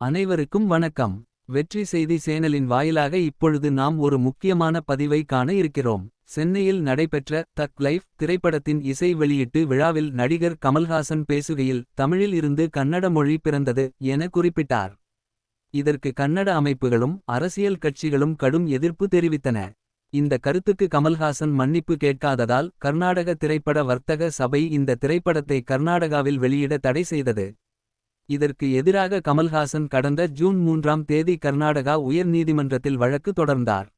அனைவருக்கும் வணக்கம். வெற்றி செய்தி சேனலின் வாயிலாக இப்பொழுது நாம் ஒரு முக்கியமான பதிவை காண இருக்கிறோம். சென்னையில் நடைபெற்ற தக் லைஃப் திரைப்படத்தின் இசை வெளியீட்டு விழாவில் நடிகர் கமல்ஹாசன் பேசுகையில் தமிழில் இருந்து கன்னட மொழி பிறந்தது என குறிப்பிட்டார். இதற்கு கன்னட அமைப்புகளும் அரசியல் கட்சிகளும் கடும் எதிர்ப்பு தெரிவித்தன. இந்த கருத்துக்கு கமல்ஹாசன் மன்னிப்பு கேட்காததால் கர்நாடக திரைப்பட வர்த்தக சபை இந்த திரைப்படத்தை கர்நாடகாவில் வெளியிட தடை செய்தது. இதற்கு எதிராக கமல்ஹாசன் கடந்த ஜூன் மூன்றாம் தேதி கர்நாடகா உயர் நீதிமன்றத்தில் வழக்கு தொடர்ந்தார்.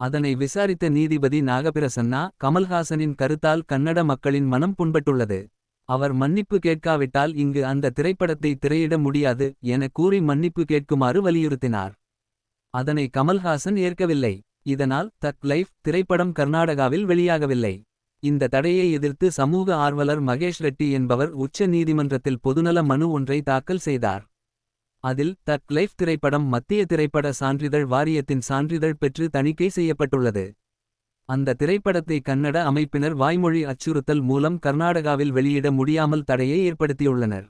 அதனை விசாரித்த நீதிபதி நாகபிரசன்னா கமல்ஹாசனின் கருத்தால் கன்னட மக்களின் மனம் புண்பட்டுள்ளது. அவர் மன்னிப்பு கேட்காவிட்டால் இங்கு அந்த திரைப்படத்தை திரையிட முடியாது என கூறி மன்னிப்பு கேட்குமாறு வலியுறுத்தினார். அதனை கமல்ஹாசன் ஏற்கவில்லை. இதனால் தக் லைஃப் திரைப்படம் கர்நாடகாவில் வெளியாகவில்லை. இந்த தடையை எதிர்த்து சமூக ஆர்வலர் மகேஷ் ரெட்டி என்பவர் உச்ச நீதிமன்றத்தில் பொதுநல மனு ஒன்றை தாக்கல் செய்தார். அதில் தக் லைஃப் திரைப்படம் மத்திய திரைப்பட சான்றிதழ் வாரியத்தின் சான்றிதழ் பெற்று தணிக்கை செய்யப்பட்டுள்ளது. அந்த திரைப்படத்தை கன்னட அமைப்பினர் வாய்மொழி அச்சுறுத்தல் மூலம் கர்நாடகாவில் வெளியிட முடியாமல் தடையை ஏற்படுத்தியுள்ளனர்.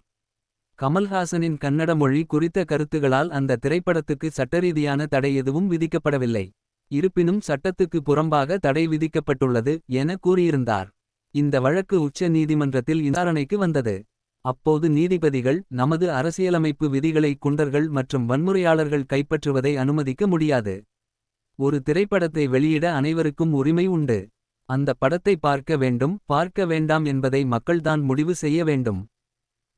கமல்ஹாசனின் கன்னட மொழி குறித்த கருத்துகளால் அந்த திரைப்படத்துக்கு சட்டரீதியான தடை எதுவும் விதிக்கப்படவில்லை. இருப்பினும் சட்டத்துக்கு புறம்பாக தடை விதிக்கப்பட்டுள்ளது என கூறியிருந்தார். இந்த வழக்கு உச்ச நீதிமன்றத்தில் விசாரணைக்கு வந்தது. அப்போது நீதிபதிகள் நமது அரசியலமைப்பு விதிகளை குண்டர்கள் மற்றும் வன்முறையாளர்கள் கைப்பற்றுவதை அனுமதிக்க முடியாது. ஒரு திரைப்படத்தை வெளியிட அனைவருக்கும் உரிமை உண்டு. அந்த படத்தை பார்க்க வேண்டும் பார்க்க வேண்டாம் என்பதை மக்கள்தான் முடிவு செய்ய வேண்டும்.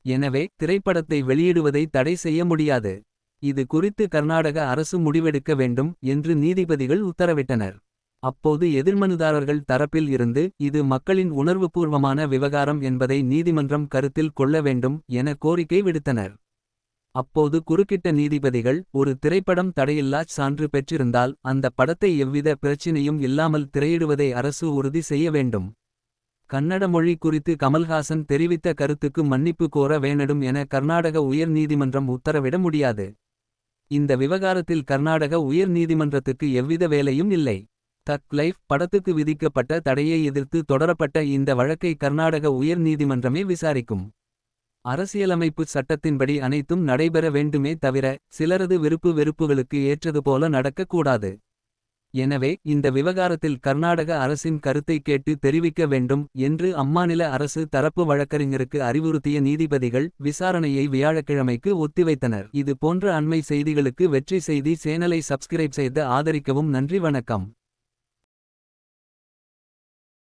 எனவே திரைப்படத்தை வெளியிடுவதை தடை செய்ய முடியாது. இது குறித்து கர்நாடக அரசு முடிவெடுக்க வேண்டும் என்று நீதிபதிகள் உத்தரவிட்டனர். அப்போது எதிர்மனுதாரர்கள் தரப்பில் இருந்து இது மக்களின் உணர்வுபூர்வமான விவகாரம் என்பதை நீதிமன்றம் கருத்தில் கொள்ள வேண்டும் என கோரிக்கை விடுத்தனர். அப்போது குறுக்கிட்ட நீதிபதிகள் ஒரு திரைப்படம் தடையில்லாச் சான்று பெற்றிருந்தால் அந்த படத்தை எவ்வித பிரச்சினையும் இல்லாமல் திரையிடுவதை அரசு உறுதி செய்ய வேண்டும். கன்னட மொழி குறித்து கமல்ஹாசன் தெரிவித்த கருத்துக்கு மன்னிப்பு கோர வேணடும் என கர்நாடக உயர் நீதிமன்றம் உத்தரவிட முடியாது. இந்த விவகாரத்தில் கர்நாடக உயர் நீதிமன்றத்துக்கு எவ்வித வேலையும் இல்லை. தக் லைஃப் படத்துக்கு விதிக்கப்பட்ட தடையை எதிர்த்து தொடரப்பட்ட இந்த வழக்கை கர்நாடக உயர் நீதிமன்றமே விசாரிக்கும். அரசியலமைப்பு சட்டத்தின்படி அனைத்தும் நடைபெற வேண்டுமே தவிர சிலரது விருப்பு வெறுப்புகளுக்கு ஏற்றது போல நடக்கக்கூடாது. எனவே இந்த விவகாரத்தில் கர்நாடக அரசின் கருத்தை கேட்டு தெரிவிக்க வேண்டும் என்று அம்மாநில அரசு தரப்பு வழக்கறிஞருக்கு அறிவுறுத்திய நீதிபதிகள் விசாரணையை வியாழக்கிழமைக்கு ஒத்திவைத்தனர். இது போன்ற அண்மை செய்திகளுக்கு வெற்றி செய்தி சேனலை சப்ஸ்கிரைப் செய்து ஆதரிக்கவும் நன்றி வணக்கம்.